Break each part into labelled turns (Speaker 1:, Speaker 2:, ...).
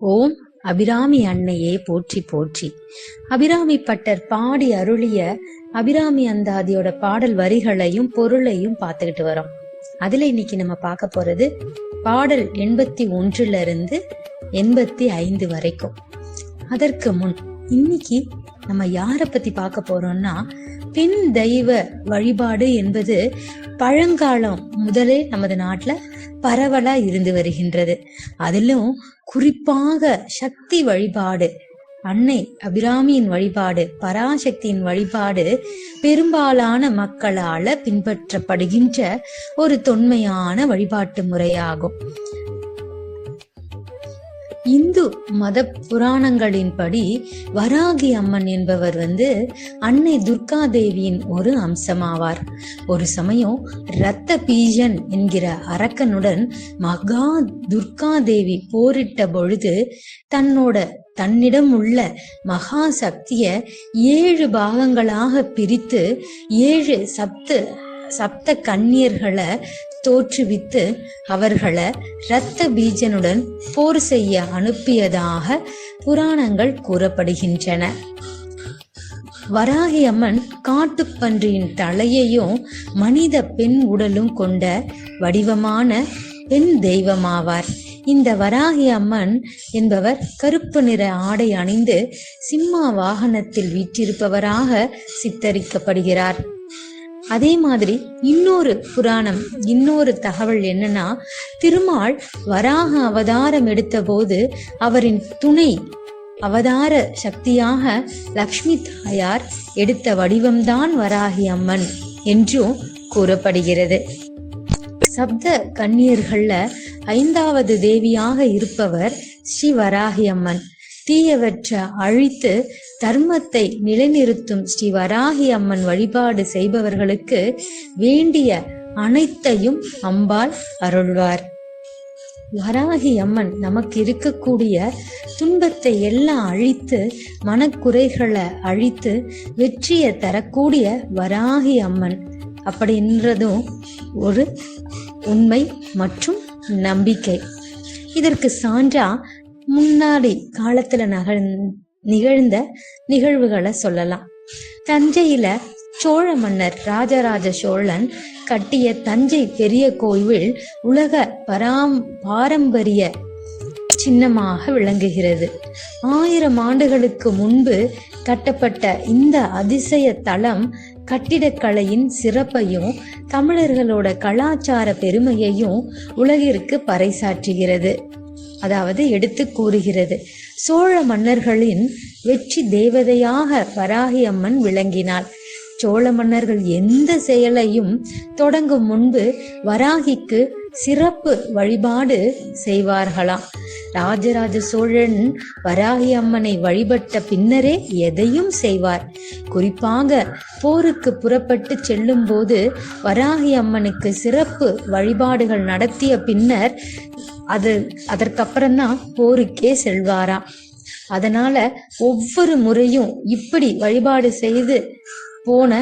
Speaker 1: ஓம் அபிராமி அன்னையே போற்றி போற்றி. அபிராமி பட்டர் பாடி அருளிய அபிராமி அந்தாதியோட பாடல் வரிகளையும் பொருளையும் பார்த்துக்கிட்டு வரோம். அதுல இன்னைக்கு நம்ம பார்க்க போறது பாடல் எண்பத்தி ஒன்றுல இருந்து எண்பத்தி ஐந்து வரைக்கும். அதற்கு முன் இன்னைக்கு நம்ம யாரை பத்தி பார்க்க போறோம்னா பெண் தெய்வ வழிபாடு என்பது பழங்காலம் முதலே நமது நாட்டுல பரவலா இருந்து வருகின்றது. அதிலும் குறிப்பாக சக்தி வழிபாடு. அன்னை அபிராமியின் வழிபாடு பராசக்தியின் வழிபாடு பெரும்பாலான மக்களால பின்பற்றப்படுகின்ற ஒரு தொன்மையான வழிபாட்டு முறையாகும். இந்து மத புராணங்களின்படி வராகி அம்மன் என்பவர் வந்து அன்னை துர்கா தேவியின் ஒரு அம்சமாவார். ஒரு சமயம் இரத்த பீஜன் என்கிற அரக்கனுடன் மகா துர்கா தேவி போரிட்ட பொழுது தன்னோட தன்னிடம் உள்ள மகா சக்திய ஏழு பாகங்களாக பிரித்து ஏழு சப்த சப்த கன்னியர்களை தோற்றுவித்து அவர்களை இரத்த பீஜனுடன் போர் செய்ய அனுப்பியதாக புராணங்கள் கூறப்படுகின்றன. வராகி அம்மன் காட்டுப்பன்றியின் தலையையும் மனித பெண் உடலும் கொண்ட வடிவமான பெண் தெய்வமாவார். இந்த வராகி அம்மன் என்பவர் கருப்பு நிற ஆடை அணிந்து சிம்மா வாகனத்தில் வீற்றிருப்பவராக சித்தரிக்கப்படுகிறார். அதே மாதிரி இன்னொரு புராணம் இன்னொரு தகவல் என்னன்னா திருமால் வராக அவதாரம் எடுத்த போது அவரின் துணை அவதார சக்தியாக லக்ஷ்மி தாயார் எடுத்த வடிவம்தான் வராகி அம்மன் என்றும் கூறப்படுகிறது. சப்த கன்னியர்கள்ல ஐந்தாவது தேவியாக இருப்பவர் ஸ்ரீ வராகி அம்மன். தீயவற்றை அழித்து தர்மத்தை நிலைநிறுத்தும் ஸ்ரீ வராகி அம்மன் வழிபாடு செய்பவர்களுக்கு வேண்டிய அனைத்தையும் அம்பாள் அருள்வார். வராகி அம்மன் நமக்கு இருக்கக்கூடிய துன்பத்தை எல்லாம் அழித்து மனக்குறைகளை அழித்து வெற்றியை தரக்கூடிய வராகி அம்மன். அப்படின்றதும் ஒரு உண்மை மற்றும் நம்பிக்கை. இதற்கு சான்றா முன்னாடி காலத்துல நகழ் நிகழ்ந்த நிகழ்வுகளை சொல்லலாம். தஞ்சையில சோழ மன்னர் ராஜராஜ சோழன் கட்டிய தஞ்சை பெரிய கோவில் உலக பராம் பாரம்பரிய சின்னமாக விளங்குகிறது. ஆயிரம் ஆண்டுகளுக்கு முன்பு கட்டப்பட்ட இந்த அதிசய தளம் கட்டிடக்கலையின் சிறப்பையும் தமிழர்களோட கலாச்சார பெருமையையும் உலகிற்கு பறைசாற்றுகிறது. அதாவது எடுத்து கூறுகிறது. சோழ மன்னர்களின் வெற்றி தேவதையாக வராகி அம்மன் விளங்கினாள். சோழ மன்னர்கள் எந்த செயலையும் தொடங்கும் முன்பு வராகிக்கு சிறப்பு வழிபாடு செய்வார்களாம். ராஜராஜ சோழன் வராகி அம்மனை வழிபட்ட பின்னரே எதையும் செய்வார். குறிப்பாக போருக்கு புறப்பட்டு செல்லும் போது வராகி அம்மனுக்கு சிறப்பு வழிபாடுகள் நடத்திய பின்னர் அது அதற்கப்புறம்தான் போருக்கே செல்வாராம். அதனால ஒவ்வொரு முறையும் இப்படி வழிபாடு செய்து போன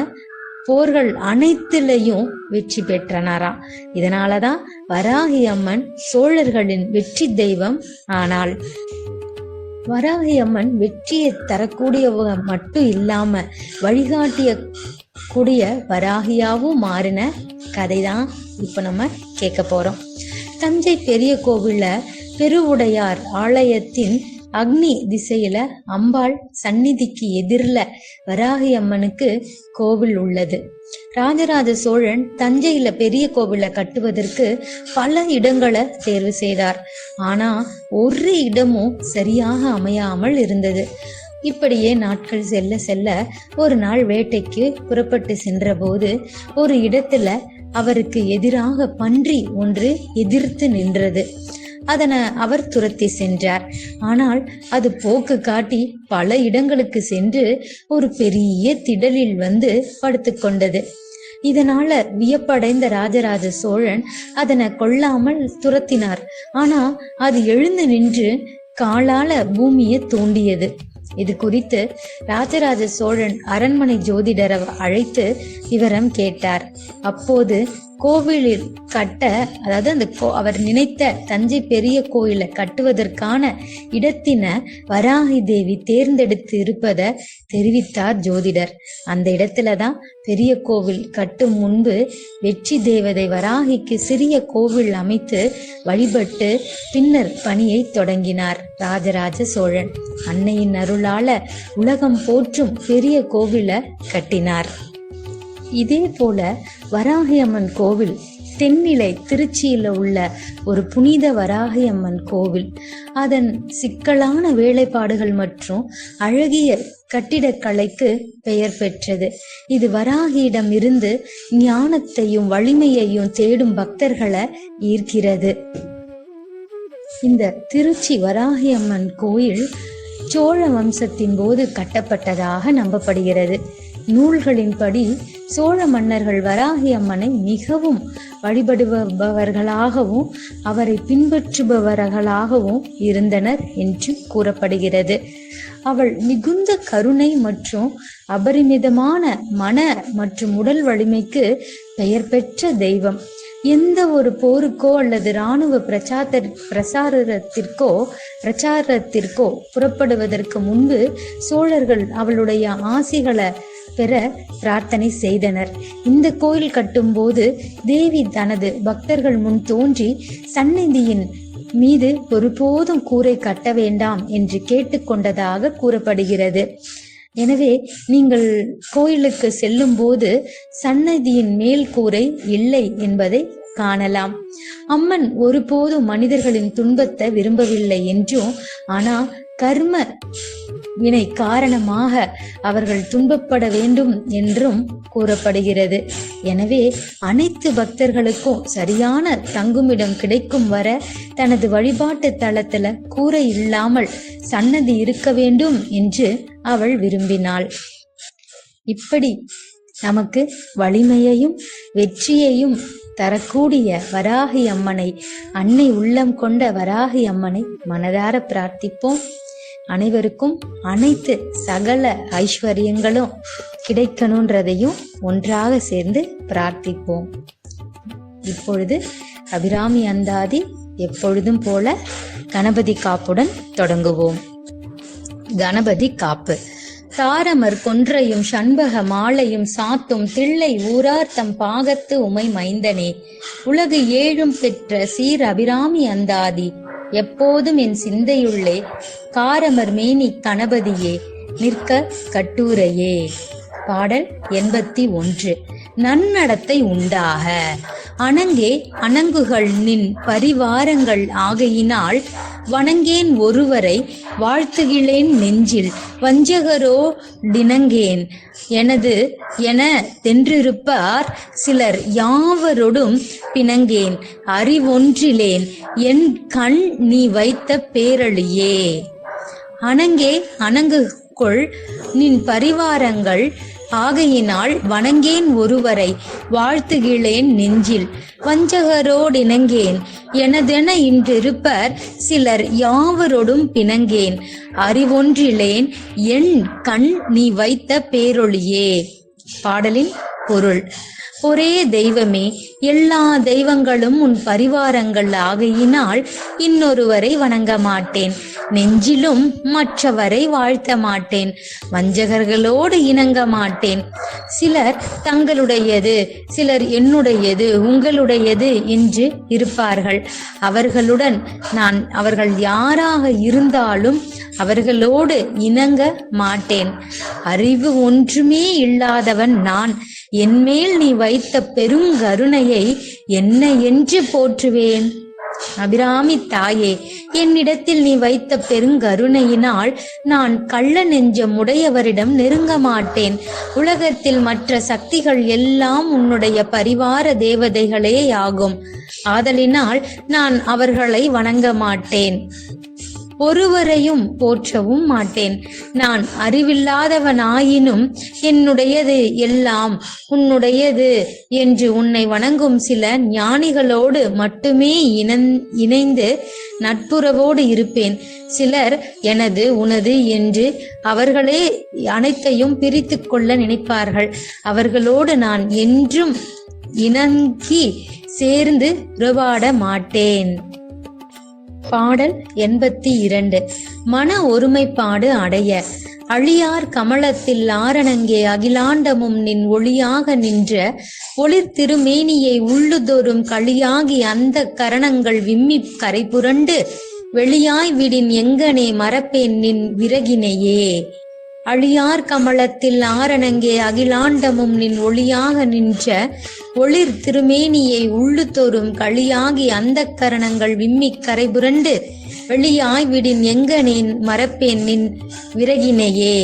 Speaker 1: போர்கள் அனைத்திலையும் வெற்றி பெற்றனாராம். இதனாலதான் வராகி அம்மன் சோழர்களின் வெற்றி தெய்வம் ஆனால் வராகி அம்மன் வெற்றியை தரக்கூடியவங்க மட்டும் இல்லாம வழிகாட்டிய கூடிய வராகியாவும் மாறின கதை தான் இப்ப நம்ம கேட்க போறோம். தஞ்சை பெரிய கோவில்ல பெருவுடையார் ஆலயத்தின் அக்னி திசையில அம்பாள் சந்நிதிக்கு எதிரில வராகி அம்மனுக்கு கோவில் உள்ளது. ராஜராஜ சோழன் தஞ்சையில பெரிய கோவில கட்டுவதற்கு பல இடங்களை தேர்வு செய்தார். ஆனா ஒரு இடமும் சரியாக அமையாமல் இருந்தது. இப்படியே நாட்கள் செல்ல செல்ல ஒரு நாள் வேட்டைக்கு புறப்பட்டு சென்றபோது ஒரு இடத்துல அவருக்கு எதிராக பன்றி ஒன்று எதிர்த்து நின்றது. அதனை அவர் துரத்தி சென்றார். ஆனால் அது போக்கு காட்டி பல இடங்களுக்கு சென்று ஒரு பெரிய திடலில் வந்து படுத்துக்கொண்டது இதனால வியப்படைந்த ராஜராஜ சோழன் அதனை கொல்லாமல் துரத்தினார். ஆனா அது எழுந்து நின்று காலால பூமியை தோண்டியது. இது குறித்து ராஜராஜ சோழன் அரண்மனை ஜோதிடரை அழைத்து விவரம் கேட்டார். அப்போது கோவிலில் கட்ட அதாவது அந்த கோ அவர் நினைத்த தஞ்சை பெரிய கோயிலை கட்டுவதற்கான இடத்தின வராகி தேவி தேர்ந்தெடுத்து இருப்பதை தெரிவித்தார் ஜோதிடர். அந்த இடத்துல தான் பெரிய கோவில் கட்டும் முன்பு வெற்றி தேவதை வராகிக்கு சிறிய கோவில் அமைத்து வழிபட்டு பின்னர் பணியை தொடங்கினார் ராஜராஜ சோழன். அன்னையின் அருளால உலகம் போற்றும் பெரிய கோவிலை கட்டினார். இதே போல வராகியம்மன் கோவில் தென்னிலை திருச்சியில் உள்ள ஒரு புனித வராகியம்மன் கோவில். அதன் சிக்கலான வேலைப்பாடுகள் மற்றும் அழகிய கட்டிடக்கலைக்கு பெயர் பெற்றது. இது வராகியிடம் இருந்து ஞானத்தையும் வலிமையையும் தேடும் பக்தர்களை ஈர்க்கிறது. இந்த திருச்சி வராகியம்மன் கோயில் சோழ வம்சத்தின் போது கட்டப்பட்டதாக நம்பப்படுகிறது. நூல்களின்படி சோழ மன்னர்கள் வராகி அம்மனை மிகவும் வழிபடுபவர்களாகவும் அவரை பின்பற்றுபவர்களாகவும் இருந்தனர் என்று கூறப்படுகிறது. அவள் மிகுந்த கருணை மற்றும் அபரிமிதமான மன மற்றும் உடல் வலிமைக்கு பெயர் பெற்ற தெய்வம். எந்த ஒரு போருக்கோ அல்லது இராணுவ பிரச்சார பிரசாரத்திற்கோ பிரச்சாரத்திற்கோ புறப்படுவதற்கு முன்பு சோழர்கள் அவளுடைய ஆசிகளை பெற பிரார்த்தனை செய்தனர். இந்த கோயில் கட்டும்போது தேவி தனது பக்தர்கள் முன் தோன்றி சந்நிதியின் மீது ஒருபோதும் கூரை கட்ட வேண்டாம் என்று கேட்டுக்கொண்டதாக கூறப்படுகிறது. எனவே நீங்கள் கோயிலுக்கு செல்லும் போது சன்னதியின் மேல் கூரை இல்லை என்பதை காணலாம். அம்மன் ஒருபோதும் மனிதர்களின் துன்பத்தை விரும்பவில்லை என்றும் ஆனால் கர்ம வினை காரணமாக அவர்கள் துன்பப்பட வேண்டும் என்றும் கூறப்படுகிறது. எனவே அனைத்து பக்தர்களுக்கும் சரியான தங்குமிடம் கிடைக்கும் வர தனது வழிபாட்டு தளத்துல கூரை இல்லாமல் சன்னதி இருக்க வேண்டும் என்று அவள் விரும்பினாள். இப்படி நமக்கு வலிமையையும் வெற்றியையும் தரக்கூடிய வராகி அம்மனை அன்னை உள்ளம் கொண்ட வராகி அம்மனை மனதார பிரார்த்திப்போம். அனைவருக்கும் அனைத்து சகல ஐஸ்வர்யங்களும் கிடைக்கணுன்றதையும் ஒன்றாக சேர்ந்து பிரார்த்திப்போம். இப்பொழுது அபிராமி அந்தாதி எப்பொழுதும் போல கணபதி காப்புடன் தொடங்குவோம். கணபதி காப்பு. தாரமர் கொன்றையும் சண்பக மாலையும் சாத்தும் தில்லை ஊரார்த்தம் பாகத்து உமை மைந்தனே. உலகு ஏழும் பெற்ற சீர் அபிராமி அந்தாதி. எப்போதும் என் சிந்தையுள்ளே காரமர் மேனி கணபதியே நிற்க கட்டுரையே. பாடல் எண்பத்தி ஒன்று. நன்னடத்தை உண்டாக. அணங்கே அணங்குகள் நின் பரிவாரங்கள் ஆகையினால் வணங்கேன் ஒருவரை வாழ்த்துகிலேன் நெஞ்சில் வஞ்சகரோ டினங்கேன் எனது என தென்றிருப்பார் சிலர் யாவரோடும் பிணங்கேன் அறிவொன்றிலேன் என் கண் நீ வைத்த பேரழியே. அணங்கே அணங்குகொள் நின் பரிவாரங்கள் ஆகையினால் வணங்கேன் ஒருவரை வாழ்த்துகிளேன் நெஞ்சில். வஞ்சகரோடிணங்கேன் எனதென இன்றிருப்பர் சிலர் யாவரோடும் பிணங்கேன். அறிவொன்றிலேன் என் கண் நீ வைத்த பேரொளியே. பாடலின் பொருள். ஒரே தெய்வமே எல்லா தெய்வங்களும் உன் பரிவாரங்கள் ஆகையினால் இன்னொருவரை வணங்க மாட்டேன். நெஞ்சிலும் மற்றவரை வாழ்த்த மாட்டேன். வஞ்சகர்களோடு இணங்க மாட்டேன். சிலர் தங்களுடையது சிலர் என்னுடையது உங்களுடையது என்று இருப்பார்கள். அவர்களுடன் நான் அவர்கள் யாராக இருந்தாலும் அவர்களோடு இணங்க மாட்டேன். அறிவு ஒன்றுமே இல்லாதவன் நான் என்மேல் நீ வைத்த பெருங்கருணையை என்ன என்று போற்றுவேன். அபிராமி தாயே என்னிடத்தில் நீ வைத்த பெருங்கருணையினால் நான் கள்ள நெஞ்சம் உடையவரிடம் நெருங்க மாட்டேன். உலகத்தில் மற்ற சக்திகள் எல்லாம் உன்னுடைய பரிவார தேவதைகளே ஆகும் ஆதலினால் நான் அவர்களை வணங்க மாட்டேன். ஒருவரையும் போற்றவும் மாட்டேன். நான் அறிவில்லாதவனாயினும் என்னுடையது எல்லாம் உன்னுடையது என்று உன்னை வணங்கும் சில ஞானிகளோடு மட்டுமே இணைந்து நட்புறவோடு இருப்பேன். சிலர் எனது உனது என்று அவர்களே அனைத்தையும் பிரித்து கொள்ள நினைப்பார்கள். அவர்களோடு நான் என்றும் இணங்கி சேர்ந்து உறவாட மாட்டேன். பாடல் எண்பத்தி இரண்டு. மன ஒருமைப்பாடு அடைய. அழியார் கமலத்தில் ஆரணங்கே அகிலாண்டமும் நின் ஒளியாக நின்ற. ஒளிர் திருமேனியை உள்ளுதோறும் களியாகி அந்த கரணங்கள் விம்மி கரை புரண்டு வெளியாய் விடின் எங்கனே மறப்பேன் நின் விறகினையே. அழியார் கமலத்தில் ஆரணங்கே அகிலாண்டமும் நின் ஒளியாக நின்ற ஒளிர் திருமேனியை உள்ளுத்தோறும் களியாகி அந்த கரணங்கள் விம்மிக் கரைபுரண்டு வெளியாய் விடின் எங்கனேன் மறப்பேன் நின் விறகினையே.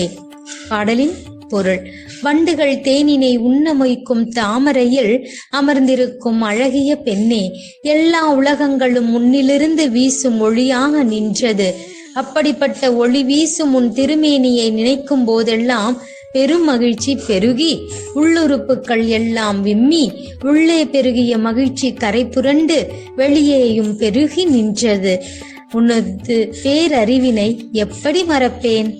Speaker 1: பாடலின் பொருள் வண்டுகள் தேனினை உண்ணமொய்க்கும் தாமரையில் அமர்ந்திருக்கும் அழகிய பெண்ணே எல்லா உலகங்களும் முன்னிலிருந்து வீசும் ஒளியாக நின்றது. அப்படிப்பட்ட ஒளி வீசும் உன் திருமேனியை நினைக்கும் போதெல்லாம் பெரும் மகிழ்ச்சி பெருகி உள்ளுறுப்புகள் எல்லாம் விம்மி உள்ளே பெருகிய மகிழ்ச்சி கரை புரண்டு வெளியேயும் பெருகி நின்றது. உனது பேரறிவினை எப்படி மறப்பேன்?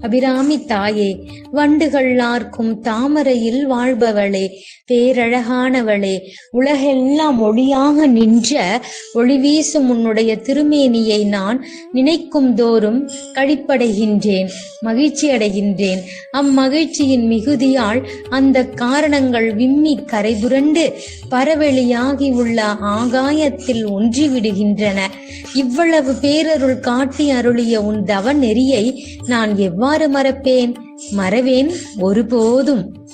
Speaker 1: அபிராமி தாயே வண்டுகள் ஆர்க்கும் தாமரையில் வாழ்பவளே பேரழகானவளே உலகெல்லாம் ஒளியாக நின்ற ஒளி வீசும் உன்னுடைய திருமேனியை நான் நினைக்கும் தோறும் கழிப்படைகின்றேன் மகிழ்ச்சி அடைகின்றேன். அம்மகிழ்ச்சியின் மிகுதியால் அந்த காரணங்கள் விம்மி கரைபுரண்டு பரவெளியாகி உள்ள ஆகாயத்தில் ஒன்றிவிடுகின்றன. இவ்வளவு பேரருள் காட்டி அருளிய உன் தவ நெறியை நான் எவ்வாறு மறப்பேன்? மறவேன் ஒருபோதும்.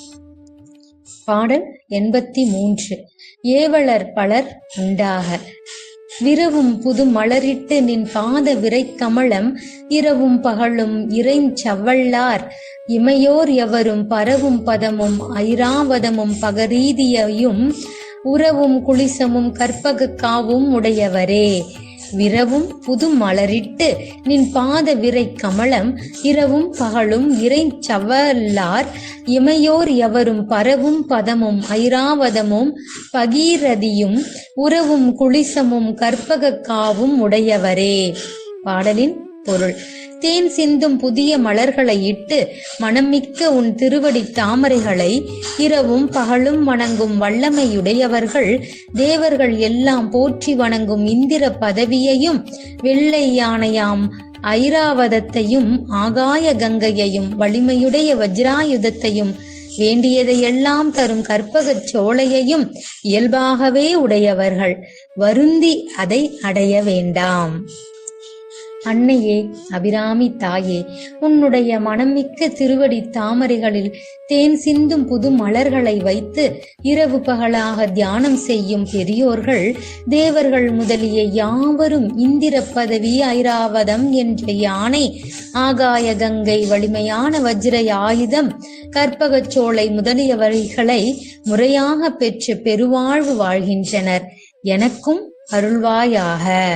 Speaker 1: பாடல் எண்பத்தி மூன்று ஏவலர் பலர் உண்டாக. விரவும் புது மலரிட்டு நின் பாத விரை கமலம் இரவும் பகலும் இறைஞ்சவள்ளார் இமையோர் எவரும் பரவும் பதமும் ஐராவதமும் பகரீதியையும் உறவும் குளிசமும் கற்பக காவும் உடையவரே. விரவும் புது மலரிட்டு நின் பாத விரை கமலம் இரவும் பகலும் இறை சவல்லார் இமையோர் எவரும் பரவும் பதமும் ஐராவதமும் பகீரதியும் உறவும் குளிசமும் கற்பக காவும் உடையவரே. பாடலின் பொருள். தேன் சிந்தும் புதிய மலர்களை இட்டு மனமிக்க உன் திருவடி தாமரைகளை இரவும் பகலும் வணங்கும் வல்லமையுடையவர்கள் தேவர்கள் எல்லாம் போற்றி வணங்கும் இந்திர பதவியையும் வெள்ளை யானையாம் ஐராவதத்தையும் ஆகாய கங்கையையும் வலிமையுடைய வஜ்ராயுதத்தையும் வேண்டியதையெல்லாம் தரும் கற்பகச் சோலையையும் இயல்பாகவே உடையவர்கள். வருந்தி அதை அடைய வேண்டாம். அன்னையே அபிராமி தாயே உன்னுடைய மனமிக்க திருவடி தாமரைகளில் தேன் சிந்தும் புது மலர்களை வைத்து இரவு பகலாக தியானம் செய்யும் பெரியோர்கள் தேவர்கள் முதலிய யாவரும் இந்திர பதவி ஐராவதம் என்ற யானை ஆகாய கங்கை வலிமையான வஜ்ர ஆயுதம் கற்பகச்சோலை முதலியவர்களை முறையாக பெற்று பெருவாழ்வு வாழ்கின்றனர். எனக்கும் அருள்வாயாக.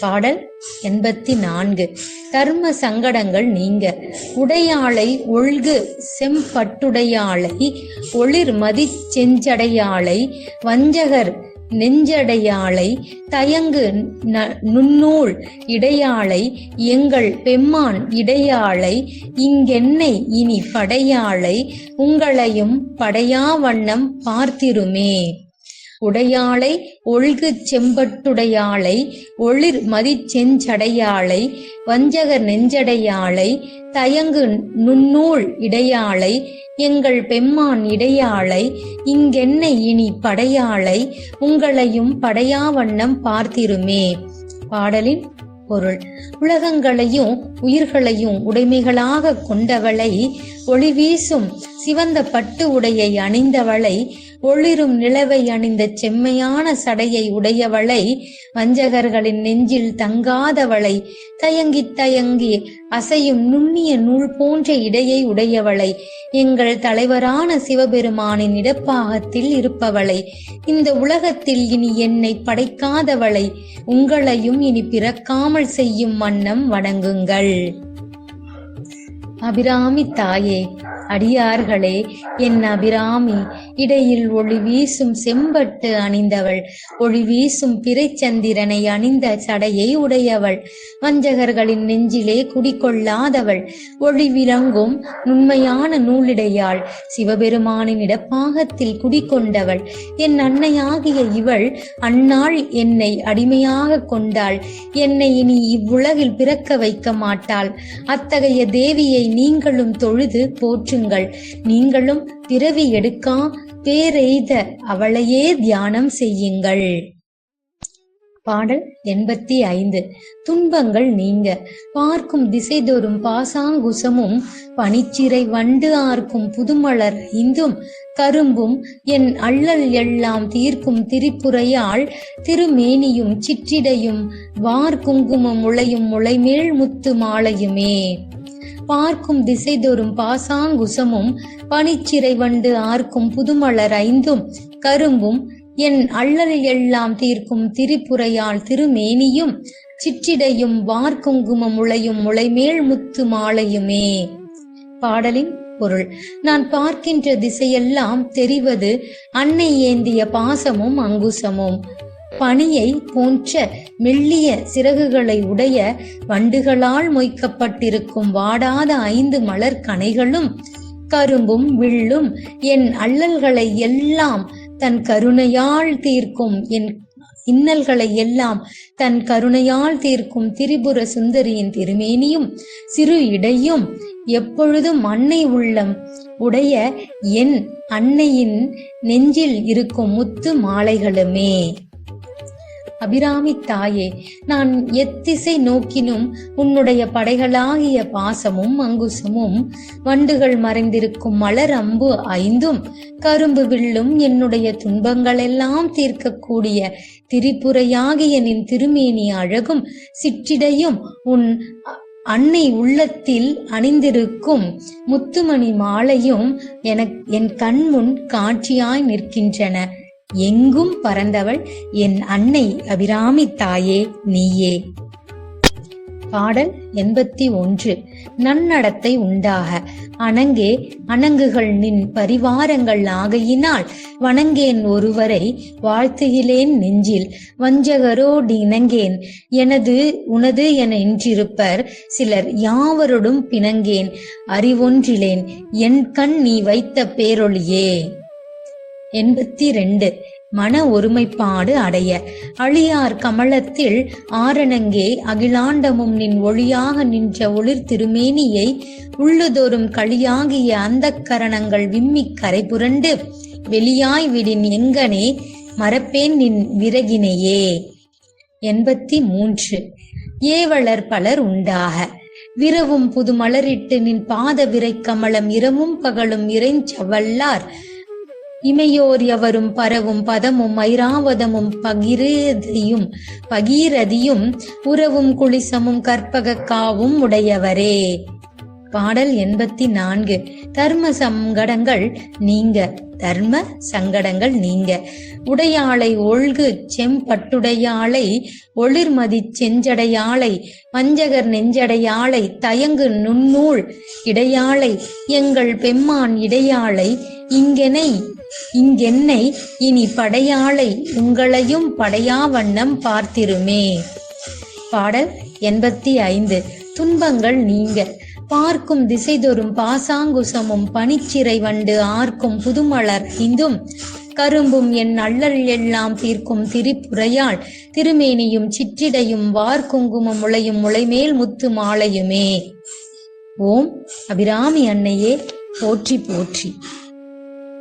Speaker 1: பாடல் எண்பத்தி நான்கு தர்ம சங்கடங்கள் நீங்க. உடையாளை ஒழ்கு செம்பட்டுடையாளை ஒளிர் மதி செஞ்சடையாளை வஞ்சகர் நெஞ்சடையாளை தயங்கு நுண்ணூல் இடையாளை எங்கள் பெம்மான் இடையாளை இங்கென்னை இனி படையாளை உங்களையும் படையா வண்ணம் பார்த்திருமே. உடையாளை ஒழ்கு செம்பட்டுடையாளை ஒளிர் மதிச்செஞ்சடையாளை வஞ்சகர் நெஞ்சடையாளை தயங்கு நுண்ணூல் இடையாளை எங்கள் பெம்மான் இடையாளை இங்கென்னை இனி படையாளை உங்களையும் படையா வண்ணம் பார்த்திருமே. பாடலின் பொருள். உலகங்களையும் உயிர்களையும் உடைமைகளாக கொண்டவளை ஒளி வீசும் சிவந்த பட்டு உடையை அணிந்தவளை ஒளிரும் நிலவை அணிந்த செம்மையான சடையை உடையவளை வஞ்சகர்களின் நெஞ்சில் தங்காதவளை தயங்கி தயங்கி அசையும் நுண்ணிய நூல் போன்ற இடையை உடையவளை எங்கள் தலைவரான சிவபெருமானின் இடப்பாகத்தில் இருப்பவளை இந்த உலகத்தில் இனி என்னை படைக்காதவளை உங்களையும் இனி பிறக்காமல் செய்யும் வண்ணம் வணங்குங்கள். அபிராமி தாயே அடியார்களே என் அபிராமி இடையில் ஒளி வீசும் செம்பட்டு அணிந்தவள். ஒளி வீசும் பிறைச்சந்திரனை அணிந்த சடையை உடையவள். வஞ்சகர்களின் நெஞ்சிலே குடிகொள்ளாதவள் ஒளி விளங்கும் நுண்மையான நூலிடையாள். சிவபெருமானின் இடப்பாகத்தில் குடிகொண்டவள் என் அன்னையாகிய இவள் அந்நாள் என்னை அடிமையாக கொண்டாள். என்னை இனி இவ்வுலகில் பிறக்க வைக்க மாட்டாள். அத்தகைய தேவியை நீங்களும் தொழுது போற்றுங்கள். நீங்களும் பிறவி எடுக்கா பேரெய்த அவளையே தியானம் செய்யுங்கள். பாடல் எண்பத்தி ஐந்து. துன்பங்கள் நீங்க. பார்க்கும் திசைதோறும் பாசாங்குசமும் பனிச்சிறை வண்டு ஆர்க்கும் புதுமலர் இந்தும் கரும்பும் என் அள்ளல் எல்லாம் தீர்க்கும் திரிப்புறையால் திருமேனியும் சிற்றிடையும் வார் குங்குமம் முளையும் முளைமேல் முத்து மாலையுமே. பார்க்கும் திசைதோறும் பாசாங்குசமும் பனிச்சிறை வண்டு ஆர்க்கும் புதுமலர் ஐந்தும் கரும்பும் என் அள்ளலில் எல்லாம் தீர்க்கும் திரிபுரையாள் திருமேனியும் சிற்றிடையும் வார்குங்குமம் உளையும் முளைமேல் முத்து மாலையுமே. பாடலின் பொருள். நான் பார்க்கின்ற திசையெல்லாம் தெரிவது அன்னை ஏந்திய பாசமும் அங்குசமும். பனியை போன்ற மெல்லிய சிறகுகளை உடைய வண்டுகளால் மொய்க்கப்பட்டிருக்கும் வாடாத ஐந்து மலர் கனைகளும் கரும்பும் வில்லும் என் அல்லல்களை எல்லாம் தன் கருணையால் தீர்க்கும் என் இன்னல்களை எல்லாம் தன் கருணையால் தீர்க்கும் திரிபுர சுந்தரியின் திருமேனியும் சிறு இடையும் எப்பொழுதும் அன்னை உள்ளம் உடைய என் அன்னையின் நெஞ்சில் இருக்கும் முத்து மாலைகளுமே. அபிராமி தாயே நான் எத்திசை நோக்கினும் உன்னுடைய படைகளாகிய பாசமும் அங்குசமும் வண்டுகள் மறைந்திருக்கும் மலர் அம்பு ஐந்தும் கரும்பு வில்லும் என்னுடைய துன்பங்களெல்லாம் தீர்க்கக்கூடிய திரிபுரையாகிய நின் திருமேனி அழகும் சிற்றிடையும் உன் அன்னை உள்ளத்தில் அணிந்திருக்கும் முத்துமணி மாலையும் எனக் என் கண்முன் காட்சியாய் நிற்கின்றன. எங்கும் பறந்தவள் என் அன்னை அபிராமி தாயே நீயே. பாடல் எண்பத்தி ஒன்று. நன்னடத்தை உண்டாக. அணங்கே அணங்குகள் நின் பரிவாரங்கள் ஆகையினால் வணங்கேன் ஒருவரை வாழ்த்துகிலேன் நெஞ்சில். வஞ்சகரோடு இணங்கேன். எனது உனது என என்றிருப்பர் சிலர் யாவரோடும் பிணங்கேன். அறிவொன்றிலேன். என் கண் நீ வைத்த பேரொளியே எண்பத்தி ரெண்டு மன ஒருமைப்பாடு அடைய. அழியார் கமலத்தில் ஆரணங்கே அகிலாண்டமும் நின் ஒளியாக நின்ற ஒளிர் திருமேனியை உள்ளுதோறும் களியாகிய அந்த கரணங்கள் விம்மி கரை புரண்டு வெளியாய் விடின் எங்கனே மறப்பேன் நின் விறகினையே. எண்பத்தி மூன்று ஏவலர் பலர் உண்டாக. விரவும் புது மலரிட்டு நின் பாத விரை கமலம் இரவும் பகலும் இறைஞ்சவல்லார் இமையோர் எவரும் பரவும் பதமும் ஐராவதமும் பகிரதியும் பகீரதியும் உறவும் குளிசமும் கற்பகக்காவும் உடையவரே. பாடல் எண்பத்தி நான்கு தர்ம சங்கடங்கள் நீங்க தர்ம சங்கடங்கள் நீங்க. உடையாளை ஒழ்கு செம்பட்டுடையாளை ஒளிர்மதி செஞ்சடையாளை வஞ்சகர் நெஞ்சடையாளை தயங்கு நுண்ணூல் இடையாளை எங்கள் பெம்மான் இடையாளை இங்கெனை இங்கென்னை இனி படையாளை உங்களையும் படையா வண்ணம் பார்த்திருமே. பாடல் எண்பத்தி ஐந்து. துன்பங்கள் நீங்க. பார்க்கும் திசைதொரும் பாசாங்குசமும் பனிச்சிறை வண்டு ஆர்க்கும் புதுமலர் இந்தும். கரும்பும் என் அள்ளல் எல்லாம் தீர்க்கும் திரிபுரையாள். திருமேனியும் சிற்றிடையும் வார்குங்குமம் முளையும் முளைமேல் முத்து மாலையுமே. ஓம் அபிராமி அன்னையே. போற்றி போற்றி.